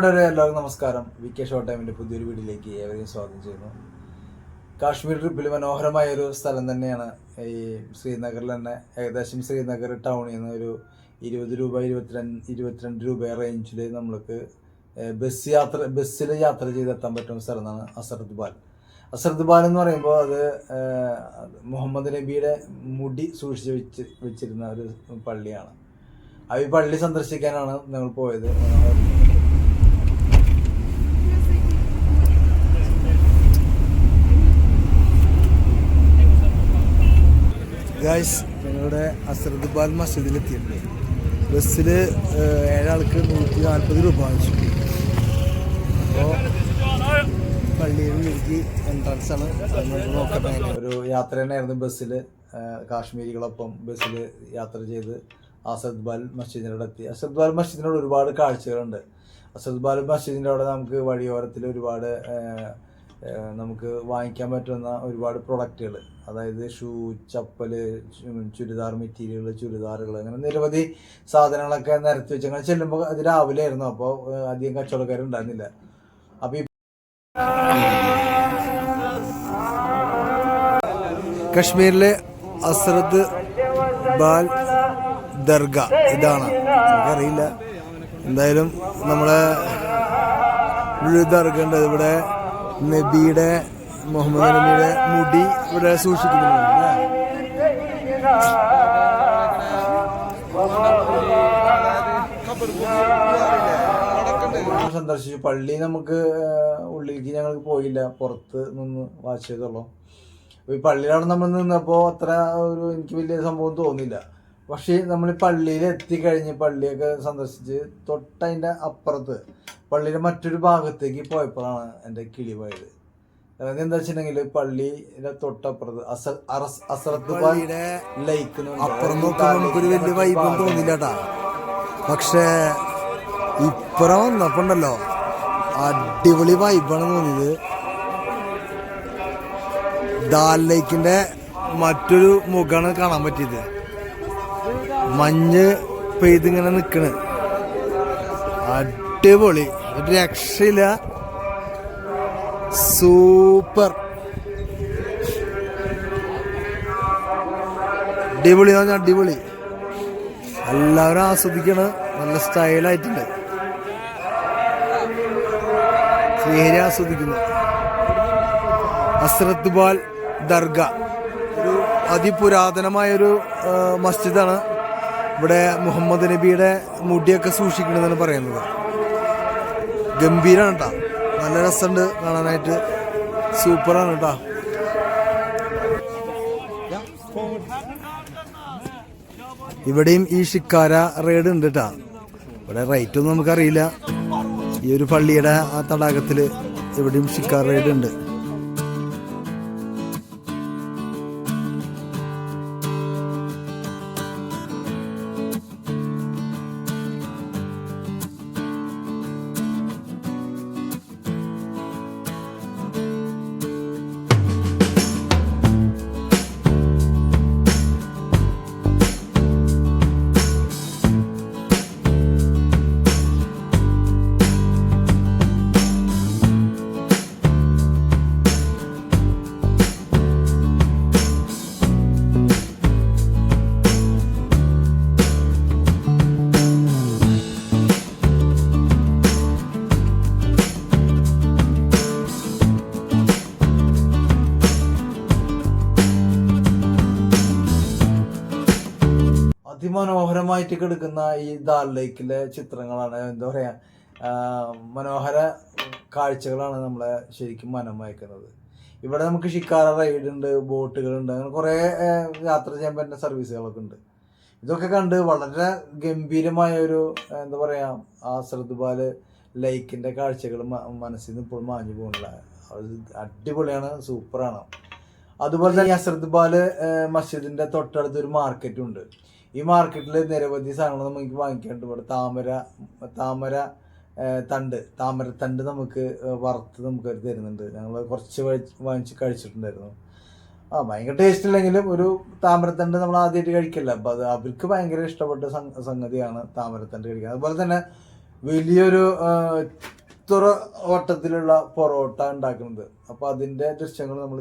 പ്രിയപ്പെട്ടവരെ എല്ലാവർക്കും നമസ്കാരം. വി കെ ഷോ ടൈമിന്റെ പുതിയൊരു വീട്ടിലേക്ക് ഏവരെയും സ്വാഗതം ചെയ്യുന്നു. കാശ്മീർ ട്രിപ്പിൽ മനോഹരമായ ഒരു സ്ഥലം തന്നെയാണ് ഈ ശ്രീനഗറിൽ തന്നെ. ഏകദേശം ശ്രീനഗർ ടൗണിൽ നിന്ന് ഒരു ഇരുപത് രൂപ ഇരുപത്തിരണ്ട് ഇരുപത്തിരണ്ട് രൂപ റേഞ്ചിൽ നമ്മൾക്ക് ബസ് യാത്ര ബസ്സിൽ യാത്ര ചെയ്തെത്താൻ പറ്റുന്ന സ്ഥലമാണ് അസർദ് ബാൽ. അസർദ് ബാൽ എന്ന് പറയുമ്പോൾ അത് മുഹമ്മദ് നബിയുടെ മുടി സൂക്ഷിച്ച് വെച്ച് വെച്ചിരുന്ന ഒരു പള്ളിയാണ്. ആ ഈ പള്ളി സന്ദർശിക്കാനാണ് ഞങ്ങൾ പോയത്. ഗായ്സ് ഞങ്ങളുടെ അസർദ് ബാൽ മസ്ജിദിൽ എത്തിയിട്ടുണ്ട് ബസ്സിൽ ഏഴാൾക്ക് നൂറ്റി നാൽപ്പത് രൂപ വാങ്ങിച്ചു അപ്പോൾ പള്ളിയിൽ എൻട്രൻസ് ആണ്. അത് നോക്കട്ടെ ഒരു യാത്ര തന്നെയായിരുന്നു ബസ്സിൽ കാശ്മീരികളൊപ്പം ബസ്സിൽ യാത്ര ചെയ്ത് അസദ് ബാൽ മസ്ജിദിനോട് എത്തി. അസദ് ബാൽ മസ്ജിദിനോട് ഒരുപാട് കാഴ്ചകളുണ്ട്. അസദ് ബാൽ മസ്ജിദിന്റെ അവിടെ നമുക്ക് വഴിയോരത്തിൽ ഒരുപാട് നമുക്ക് വാങ്ങിക്കാൻ പറ്റുന്ന ഒരുപാട് പ്രൊഡക്റ്റുകൾ അതായത് ഷൂ ചപ്പൽ ചുരിദാർ മെറ്റീരിയൽ ചുരിദാറുകൾ അങ്ങനെ നിരവധി സാധനങ്ങളൊക്കെ നിരത്തി വെച്ച് അങ്ങനെ ചെല്ലുമ്പോൾ അത് രാവിലെ ആയിരുന്നു അപ്പോൾ അധികം കച്ചവടക്കാരുണ്ടായിരുന്നില്ല. അപ്പോൾ ഈ കശ്മീരിലെ അസ്രദ് ബാൽ ദർഗ. ഇതാണ്. എനിക്കറിയില്ല. എന്തായാലും നമ്മളെ ദർഗ ഉണ്ട്. ഇവിടെ നബിയുടെ മുഹമ്മദ് നബിയുടെ മുടി ഇവിടെ സൂക്ഷിക്കുന്നുണ്ട്? സന്ദർശിച്ചു. പള്ളി നമുക്ക് ഉള്ളിലേക്ക് ഞങ്ങൾ പോയില്ല. പുറത്ത് നിന്ന് വാച്ച് ചെയ്തോളൂ. ഈ പള്ളിയിലാണ് നമ്മൾ നിന്നപ്പോൾ അത്ര ഒരു എനിക്ക് വലിയ സംഭവം തോന്നില്ല പക്ഷേ നമ്മൾ പള്ളിയിൽ എത്തിക്കഴിഞ്ഞ് പള്ളിയൊക്കെ സന്ദർശിച്ച് തൊട്ടതിന്റെ അപ്പുറത്ത് പള്ളിയുടെ മറ്റൊരു ഭാഗത്തേക്ക് പോയപ്പോഴാണ് എന്റെ കിളി പോയത് എന്താ വെച്ചിട്ടുണ്ടെങ്കിൽ പള്ളിയുടെ തൊട്ടപ്പുറത്ത് അസ അസറത്ത് ലൈക്ക് അപ്പുറം നോക്കുമ്പോൾ നമുക്കൊരു വലിയ വൈബൊന്നും തോന്നില്ല കേട്ടാ പക്ഷേ ഇപ്പുറം വന്നപ്പോ ഉണ്ടല്ലോ അടിപൊളി വൈബാണ് തോന്നിയത്. ദാൽ ലൈക്കിന്റെ മറ്റൊരു മുഖമാണ് കാണാൻ പറ്റിയത്. മഞ്ഞ് പെയ്തിങ്ങനെ നിക്കണ്. അടിപൊളി. രക്ഷയില്ല. സൂപ്പർ. അടിപൊളി എന്ന് പറഞ്ഞാൽ അടിപൊളി. എല്ലാവരും ആസ്വദിക്കണ്. നല്ല സ്റ്റൈലായിട്ടുണ്ട്. ശ്രീഹരി ആസ്വദിക്കുന്നു. അസ്രത്ത് ബാൽ ദർഗ. ഒരു അതിപുരാതനമായൊരു മസ്ജിദാണ്. ഇവിടെ മുഹമ്മദ് നബിയുടെ മുടിയൊക്കെ സൂക്ഷിക്കണമെന്നാണ് പറയുന്നത്. ഗംഭീരാണ് കേട്ടോ. നല്ല രസമുണ്ട് കാണാനായിട്ട്. സൂപ്പറാണ് കേട്ടോ. ഇവിടെയും ഈ ഷിക്കാര റൈഡ് ഉണ്ട് കേട്ടാ. ഇവിടെ റേറ്റ് ഒന്നും നമുക്കറിയില്ല. ഈ ഒരു പള്ളിയുടെ ആ തടാകത്തിൽ ഇവിടെയും ഷിക്കാര റൈഡ് ഉണ്ട്. അതിമനോഹരമായിട്ട് കിടക്കുന്ന ഈ ദാൽ ലേക്കിലെ ചിത്രങ്ങളാണ് എന്താ പറയാ മനോഹര കാഴ്ചകളാണ് നമ്മളെ ശരിക്കും മനം മയക്കുന്നത്. ഇവിടെ നമുക്ക് ഷിക്കാര ഉണ്ട് ബോട്ടുകളുണ്ട് അങ്ങനെ കുറേ യാത്ര ചെയ്യാൻ പറ്റുന്ന സർവീസുകളൊക്കെ ഉണ്ട്. ഇതൊക്കെ കണ്ട് വളരെ ഗംഭീരമായ ഒരു എന്താ പറയാ ആ ശ്രദ്ധുപാൽ ലൈക്കിന്റെ കാഴ്ചകൾ മനസ്സിൽ നിന്ന് ഇപ്പോൾ മാഞ്ഞു പോകുന്നില്ല. അത് അടിപൊളിയാണ് സൂപ്പറാണ്. അതുപോലെ തന്നെ അസർദ് ബാൽ മസ്ജിദിന്റെ തൊട്ടടുത്ത് ഒരു മാർക്കറ്റും ഉണ്ട്. ഈ മാർക്കറ്റിൽ നിരവധി സാധനങ്ങൾ നമുക്ക് വാങ്ങിക്കാനുണ്ട്. ഇവിടെ താമര താമര തണ്ട്. താമരത്തണ്ട് നമുക്ക് വറുത്ത് നമുക്ക് തരുന്നുണ്ട്. ഞങ്ങൾ കുറച്ച് വാങ്ങിച്ച് കഴിച്ചിട്ടുണ്ടായിരുന്നു. ആ ഭയങ്കര ടേസ്റ്റ് ഇല്ലെങ്കിലും ഒരു താമരത്തണ്ട് നമ്മൾ ആദ്യമായിട്ട് കഴിക്കില്ല. അപ്പം അത് അവർക്ക് ഭയങ്കര ഇഷ്ടപ്പെട്ട സംഗതിയാണ് താമരത്തണ്ട് കഴിക്കുക അതുപോലെ തന്നെ വലിയൊരു തുറ വട്ടത്തിലുള്ള പൊറോട്ട ഉണ്ടാക്കുന്നത്. അപ്പോൾ അതിന്റെ ദൃശ്യങ്ങൾ നമ്മൾ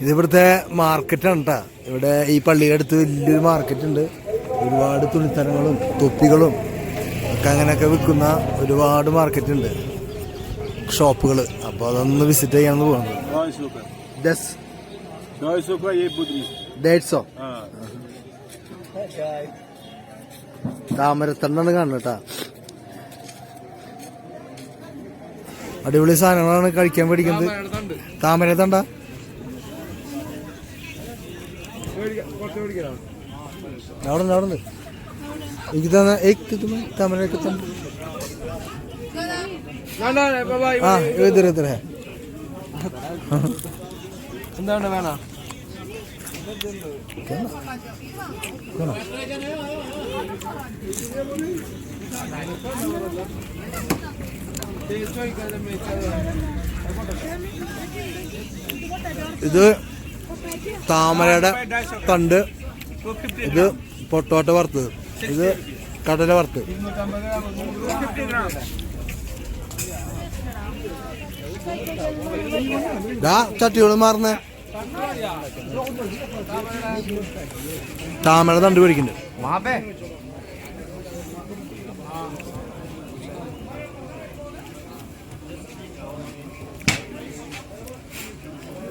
ഇതിൽ ഇതിവിടുത്തെ ഇത് മാർക്കറ്റാണ് കേട്ടോ ഇവിടെ ഈ പള്ളിയുടെ അടുത്ത് വലിയൊരു മാർക്കറ്റ് ഉണ്ട്. ഒരുപാട് തുണിത്തരങ്ങളും തൊപ്പികളും ഒക്കെ അങ്ങനെയൊക്കെ വിൽക്കുന്ന ഒരുപാട് മാർക്കറ്റ് ഉണ്ട്. ഷോപ്പുകൾ. അപ്പോൾ അതൊന്ന് വിസിറ്റ് ചെയ്യാമെന്ന് പോകുന്നത് ഡേറ്റ്സോ താമരത്തണ്ണാണ് കാണുന്നട്ടാ അടിപൊളി സാധനങ്ങളാണ് കഴിക്കാൻ പഠിക്കുന്നത്. താമരത്തണ്ട അവിടെ അവിടെ എനിക്ക് തന്നെ താമരക്ക് ആ ഇവരെ എന്താണ് വേണം? ഇത് താമരയുടെ തണ്ട്. ഇത് പൊട്ടോട്ട വറുത്തത്. ഇത് കടല വറുത്ത്. ചട്ടിയോട് മാറുന്നേ. താമര തണ്ട് പിടിക്കുന്നുണ്ട്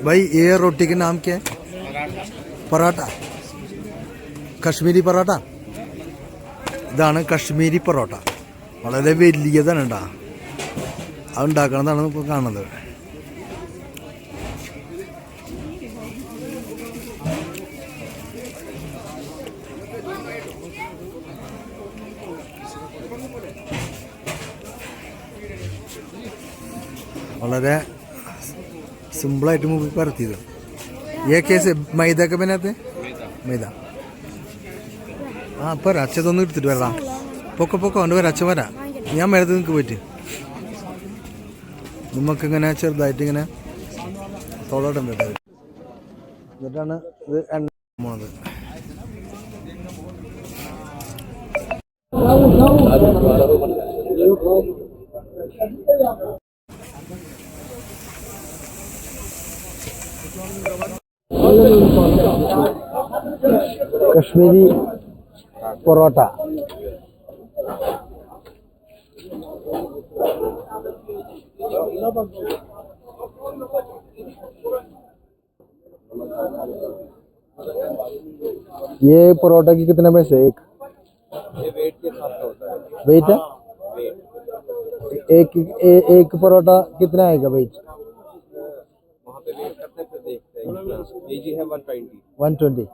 भाई ये रोटी के नाम क्या है पराठा കശ്മീരി പൊറോട്ട ഇതാണ് കശ്മീരി പൊറോട്ട വളരെ വലിയതാണ് കേട്ടോ അത് ഉണ്ടാക്കണതാണ് ഇപ്പോൾ കാണുന്നത് സിമ്പിളായിട്ട് മൂവി പറത്തിയത് ഏ കേസ് മൈദക്ക് പിന്നകത്ത് മൈദ. ആ ഇപ്പോൾ അച്ഛതൊന്നും എടുത്തിട്ട് വരാം പൊക്കെ പൊക്കെ കൊണ്ട് പേര് അച്ഛൻ വരാ. ഞാൻ മരത്ത് നിങ്ങൾക്ക് പറ്റും നമുക്കിങ്ങനെ ചെറുതായിട്ട് ഇങ്ങനെ തോളോട്ടം കേട്ടത് എന്നിട്ടാണ് ഇത് എണ്ണ അത് कश्मीरी परोटा ये परोटा की कितने पैसे एक? वेट है? हाँ, एक ए, एक परोटा कितना आएगा वेट? വൺ ട്വന്റി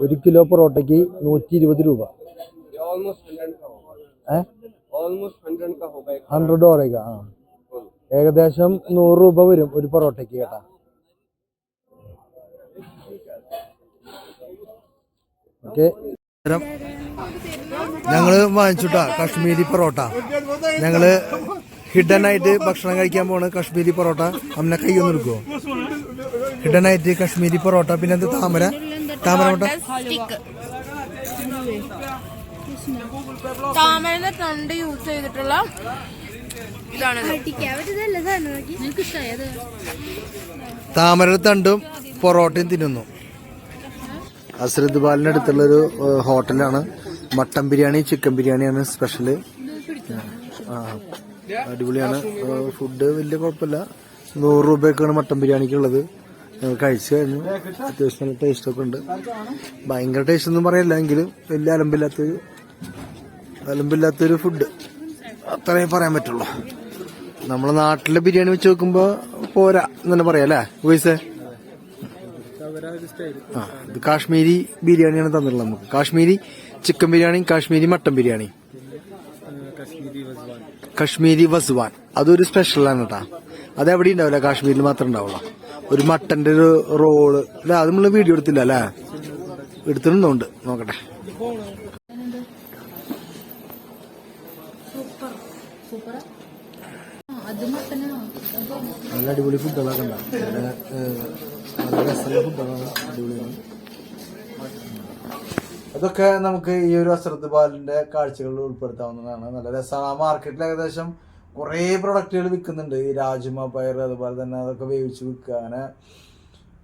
ഒരു കിലോ പൊറോട്ടയ്ക്ക് നൂറ്റി ഇരുപത് രൂപ ഹൺഡ്രഡ് ഓറേക്ക ആ. ഏകദേശം നൂറ് രൂപ വരും ഒരു പൊറോട്ടയ്ക്ക് കേട്ടാ. ഓക്കെ. ഞങ്ങൾ വാങ്ങിച്ചുട്ടാ കാശ്മീരി പൊറോട്ട. ഞങ്ങൾ ഹിഡൻ ആയിട്ട് ഭക്ഷണം കഴിക്കാൻ പോണ് കശ്മീരി പൊറോട്ട. അമ്മനെ കൈയൊന്നും എടുക്കുവോ ഹിഡൻ ആയിട്ട് കശ്മീരി പൊറോട്ട. പിന്നെ എന്ത് താമര? താമര മുട്ട? താമരന്റെ തണ്ട് യൂസ് ചെയ്തിട്ടുള്ള ഇതാണ് നിനക്ക് ഇഷ്ടമായത് താമര തണ്ടും പൊറോട്ടയും തിന്നുന്നു. അസ്രദ് ബാലിനടുത്തുള്ള അടുത്തുള്ളൊരു ഏഹ്, ഹോട്ടലാണ്. മട്ടൻ ബിരിയാണി ചിക്കൻ ബിരിയാണിയാണ് സ്പെഷ്യൽ. ആ, അടിപൊളിയാണ്. ഫുഡ് വലിയ കുഴപ്പമില്ല. നൂറ് രൂപയൊക്കെയാണ് മട്ടൻ ബിരിയാണിക്ക് ഉള്ളത്. കഴിച്ചു കഴിഞ്ഞു. അത്യാവശ്യം നല്ല ടേസ്റ്റ് ഒക്കെ ഉണ്ട്. ഭയങ്കര ടേസ്റ്റ് ഒന്നും പറയില്ല എങ്കിലും വലിയ അലമ്പില്ലാത്തൊരു അലമ്പില്ലാത്തൊരു ഫുഡ് അത്രേ പറയാൻ പറ്റുള്ളൂ. നമ്മളെ നാട്ടിലെ ബിരിയാണി വെച്ച് നോക്കുമ്പോ പോരാ എന്നെ പറയാല്ലേ വോയിസേ. ആ ഇത് കാശ്മീരി ബിരിയാണിയാണ് തന്നിട്ടുള്ളത് നമുക്ക്. Kashmiri chicken biryani Kashmiri mutton biryani Kashmiri Wazwan. അതൊരു സ്പെഷ്യലാണ് കേട്ടാ അത് എവിടെ ഉണ്ടാവില്ല? കാശ്മീരിൽ മാത്രം ഉണ്ടാവുള്ളൂ. ഒരു മട്ടന്റെ ഒരു റോൾ അല്ല അത് നമ്മൾ വീഡിയോ എടുത്തില്ല അല്ലേ? എടുത്തിട്ടുണ്ടോണ്ട്. നോക്കട്ടെ. നല്ല അടിപൊളി ഫുഡുകളൊക്കെ ഉണ്ടാവും. നല്ല രസമുള്ള ഫുഡുകളാണ് അടിപൊളിയാണ്. അതൊക്കെ നമുക്ക് ഈ ഒരു അശ്രദ്ധ പാലിന്റെ കാഴ്ചകളിൽ ഉൾപ്പെടുത്താവുന്നതാണ്. നല്ല രസമാണ് ആ മാർക്കറ്റിൽ ഏകദേശം കുറേ പ്രൊഡക്റ്റുകൾ വിൽക്കുന്നുണ്ട് ഈ രാജ്മ പയർ അതുപോലെ തന്നെ അതൊക്കെ വേവിച്ച് വിൽക്കുക അങ്ങനെ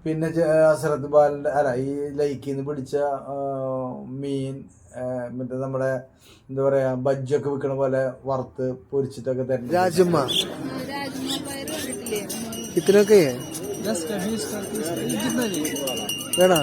പിന്നെ അശ്രദ്ധ ബാലിന്റെ അല്ല ഈ ലൈക്കിൽ നിന്ന് പിടിച്ച മീൻ മറ്റേ നമ്മുടെ എന്താ പറയാ ബജ്ജൊക്കെ വിൽക്കണ പോലെ വറുത്ത് പൊരിച്ചിട്ടൊക്കെ തരുന്നത് രാജമ്മ ഇത്രയൊക്കെ? വേണോ?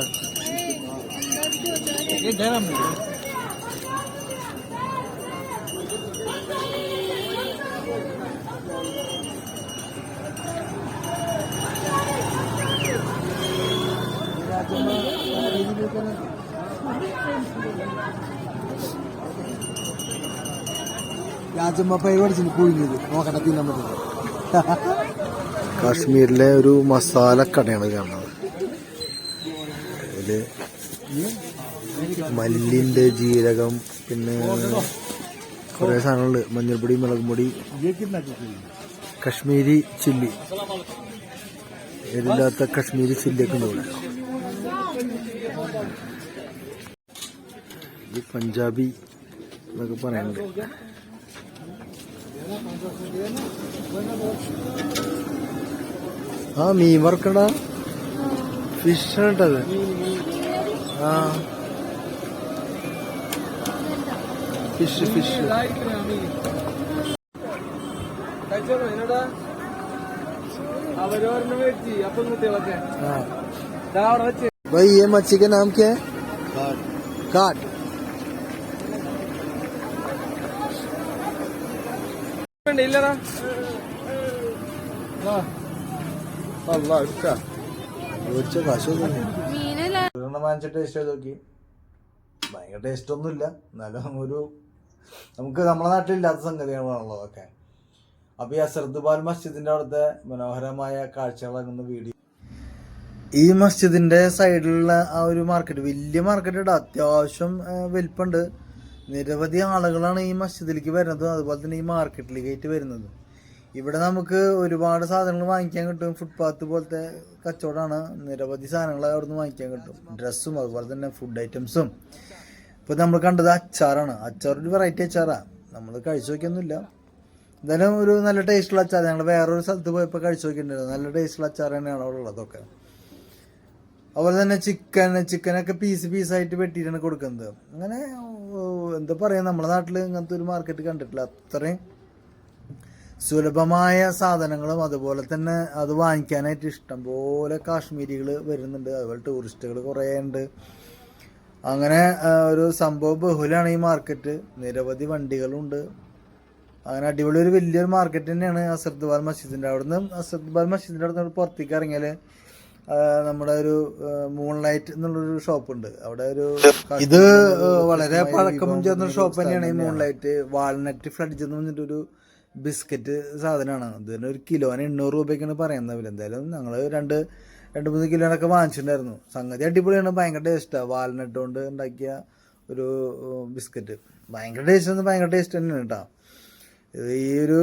രാജമ്മ പയർ പഠിച്ചിട്ട് പുഴുങ്ങിയത് നോക്കട്ടെ തിന്നാൻ പറ്റുന്നത് കാശ്മീരിലെ ഒരു മസാല കടയാണ് കാണുന്നത്. ഇതിൽ മല്ലിന്റെ ജീരകം പിന്നെ കുറെ സാധനങ്ങളുണ്ട്. മഞ്ഞൾപ്പൊടി മുളക് പൊടി കശ്മീരി ചില്ലി. എരില്ലാത്ത കശ്മീരി ചില്ലിയൊക്കെ ഉണ്ട് ഇവിടെ. ഇത് പഞ്ചാബി എന്നൊക്കെ പറയാനുണ്ട് ആ മീൻ വറക്കടാ ഫിഷ് ആ ഫിഷ് ഫിഷ് കഴിച്ചോളൂ എന്നോടാ അവരോരെണ്ണം വെച്ച് അപ്പം കുട്ടികളൊക്കെ हाँ ദാ അവിടെ വെച്ച് भाई ये मच्छी का नाम क्या है काट വേണ്ട ഇല്ലടാ അല്ല എടുക്കാം മേടിച്ച കാശ് മീനല്ല ഒരെണ്ണം വാങ്ങിച്ച ടേസ്റ്റ് ചെയ്ത് നോക്കി ഭയങ്കര ടേസ്റ്റ് ഒന്നുമില്ല എന്നാലും ഒരു നമുക്ക് നമ്മുടെ നാട്ടിലില്ലാത്ത സംഗതികളാണല്ലോ അതൊക്കെ. അപ്പോൾ ഈ അസർദുബാൽ മസ്ജിദിന്റെ അവിടുത്തെ മനോഹരമായ കാഴ്ചകളാകുന്ന വീഡിയോ ഈ മസ്ജിദിന്റെ സൈഡിലുള്ള ആ ഒരു മാർക്കറ്റ് വലിയ മാർക്കറ്റ് ഇട. അത്യാവശ്യം വലിപ്പുണ്ട് നിരവധി ആളുകളാണ് ഈ മസ്ജിദിലേക്ക് വരുന്നത്. അതുപോലെ തന്നെ ഈ മാർക്കറ്റിലേക്ക് ആയിട്ട് വരുന്നത്. ഇവിടെ നമുക്ക് ഒരുപാട് സാധനങ്ങൾ വാങ്ങിക്കാൻ കിട്ടും. ഫുട്പാത്ത് പോലത്തെ കച്ചവടമാണ്. നിരവധി സാധനങ്ങൾ അവിടെ നിന്ന് വാങ്ങിക്കാൻ കിട്ടും. ഡ്രസ്സും അതുപോലെ തന്നെ ഫുഡ് ഐറ്റംസും ഇപ്പോൾ നമ്മൾ കണ്ടത് അച്ചാറാണ്. അച്ചാർ ഒരു വെറൈറ്റി അച്ചാറാണ് നമ്മൾ കഴിച്ചു നോക്കിയൊന്നുമില്ല. എന്തായാലും ഒരു നല്ല ടേസ്റ്റുള്ള അച്ചാർ ഞങ്ങൾ വേറൊരു സ്ഥലത്ത് പോയപ്പോൾ കഴിച്ചു നോക്കിയിട്ടുണ്ടായിരുന്നു. നല്ല ടേസ്റ്റുള്ള അച്ചാർ തന്നെയാണ് അവിടെ ഉള്ളതൊക്കെ അതുപോലെ തന്നെ ചിക്കൻ ചിക്കനൊക്കെ പീസ് പീസായിട്ട് വെട്ടിയിട്ടാണ് കൊടുക്കുന്നത്. അങ്ങനെ എന്താ പറയുക നമ്മുടെ നാട്ടിൽ ഇങ്ങനത്തെ ഒരു മാർക്കറ്റ് കണ്ടിട്ടില്ല. അത്രയും സുലഭമായ സാധനങ്ങളും അതുപോലെ തന്നെ അത് വാങ്ങിക്കാനായിട്ട് ഇഷ്ടംപോലെ കാശ്മീരികൾ വരുന്നുണ്ട്. അതുപോലെ ടൂറിസ്റ്റുകൾ കുറേ ഉണ്ട്. അങ്ങനെ ഒരു സംഭവം ബഹുലാണ് ഈ മാർക്കറ്റ് നിരവധി വണ്ടികളുണ്ട്. അങ്ങനെ അടിപൊളി ഒരു വലിയൊരു മാർക്കറ്റ് തന്നെയാണ് അസർദ്ബാൽ മസ്ജിദിന്റെ. അവിടുന്ന് അസർദ്ബാൽ മസ്ജിദിന്റെ അവിടെ നിന്ന് പുറത്തേക്ക് ഇറങ്ങിയാൽ നമ്മുടെ ഒരു മൂൺ ലൈറ്റ് എന്നുള്ളൊരു ഷോപ്പ് ഉണ്ട്. അവിടെ ഒരു ഇത് വളരെ പഴക്കം ചേർന്ന ഷോപ്പ് തന്നെയാണ് ഈ മൂൺ ലൈറ്റ് വാൾനട്ട് ഫ്ലഡ്ജ് എന്ന് പറഞ്ഞിട്ടൊരു ബിസ്ക്കറ്റ് സാധനമാണ്. ഇതിന് ഒരു കിലോന് എണ്ണൂറ് രൂപയ്ക്കാണ് പറയുന്നത്. എന്തായാലും ഞങ്ങൾ രണ്ട് രണ്ട് മൂന്ന് കിലോനൊക്കെ വാങ്ങിച്ചിട്ടുണ്ടായിരുന്നു. സംഗതി അടിപൊളിയാണ്. ഭയങ്കര ടേസ്റ്റാണ് വാൽനട്ട് കൊണ്ട് ഉണ്ടാക്കിയ ഒരു ബിസ്ക്കറ്റ്. ഭയങ്കര ടേസ്റ്റ് ഭയങ്കര ടേസ്റ്റ് തന്നെയാണ് കേട്ടോ. ഈ ഒരു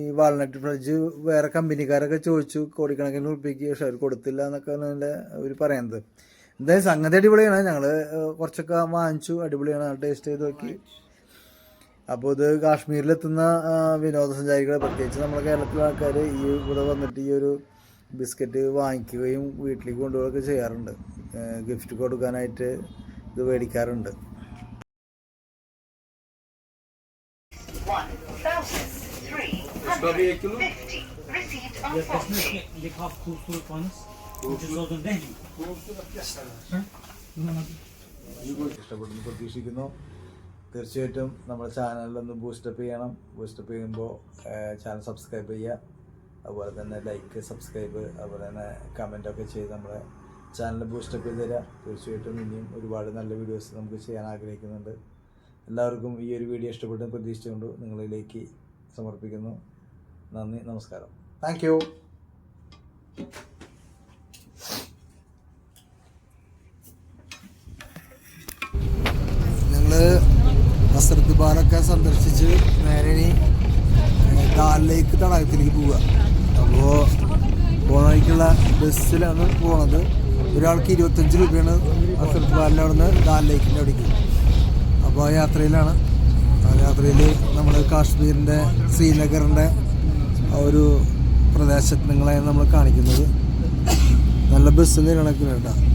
ഈ വാൾനട്ട് ഫ്രിഡ്ജ് വേറെ കമ്പനിക്കാരൊക്കെ ചോദിച്ചു കോടിക്കണക്കിന് ഉറപ്പിക്കുക പക്ഷെ അവർ കൊടുത്തില്ല എന്നൊക്കെ അവർ പറയുന്നത്. എന്തായാലും സംഗതി അടിപൊളിയാണ്. ഞങ്ങൾ കുറച്ചൊക്കെ വാങ്ങിച്ചു. അടിപൊളിയാണ്. ടേസ്റ്റ് ചെയ്ത് നോക്കി. അപ്പോൾ ഇത് കാശ്മീരിലെത്തുന്ന വിനോദസഞ്ചാരികളെ പ്രത്യേകിച്ച് നമ്മുടെ കേരളത്തിലെ ആൾക്കാർ ഈ ഇവിടെ വന്നിട്ട് ഈ ഒരു ബിസ്ക്കറ്റ് വാങ്ങിക്കുകയും വീട്ടിലേക്ക് കൊണ്ടുപോവുകയൊക്കെ ചെയ്യാറുണ്ട്. ഗിഫ്റ്റ് കൊടുക്കാനായിട്ട് ഇത് മേടിക്കാറുണ്ട്. ഇഷ്ടപ്പെടുന്നു പ്രതീക്ഷിക്കുന്നു. തീർച്ചയായിട്ടും നമ്മുടെ ചാനലിലൊന്ന് ബൂസ്റ്റപ്പ് ചെയ്യണം. ബൂസ്റ്റപ്പ് ചെയ്യുമ്പോൾ ചാനൽ സബ്സ്ക്രൈബ് ചെയ്യുക. അതുപോലെ തന്നെ ലൈക്ക് സബ്സ്ക്രൈബ് അതുപോലെ തന്നെ കമന്റൊക്കെ ചെയ്ത് നമ്മുടെ ചാനൽ ബൂസ്റ്റപ്പ് ചെയ്ത് തരിക തീർച്ചയായിട്ടും ഇനിയും ഒരുപാട് നല്ല വീഡിയോസ് നമുക്ക് ചെയ്യാൻ ആഗ്രഹിക്കുന്നുണ്ട്. എല്ലാവർക്കും ഈ ഒരു വീഡിയോ ഇഷ്ടപ്പെട്ടെന്ന് പ്രതീക്ഷിച്ചുകൊണ്ട് നിങ്ങളിലേക്ക് സമർപ്പിക്കുന്നു. നന്ദി നമസ്കാരം. താങ്ക് അസർദ് ബാലൊക്കെ സന്ദർശിച്ച് നേരെ ഇനി ദാലിലേക്ക് ലേക്ക് തടാകത്തിലേക്ക് പോവുക. അപ്പോൾ പോകുന്ന വഴിക്കുള്ള ബസ്സിലാണ് പോണത്. ഒരാൾക്ക് ഇരുപത്തഞ്ച് രൂപയാണ് അസർത്ത് പാലിന്റെ അവിടെ നിന്ന് ദാൽ ലേക്കിന്റെ അവിടേക്ക്. അപ്പോൾ ആ യാത്രയിലാണ്. ആ യാത്രയിൽ നമ്മൾ കാശ്മീരിന്റെ ശ്രീനഗറിന്റെ ആ ഒരു പ്രദേശങ്ങളെയാണ് നമ്മൾ കാണിക്കുന്നത്. നല്ല ബസ് നിലനിൽക്കുന്നുണ്ട്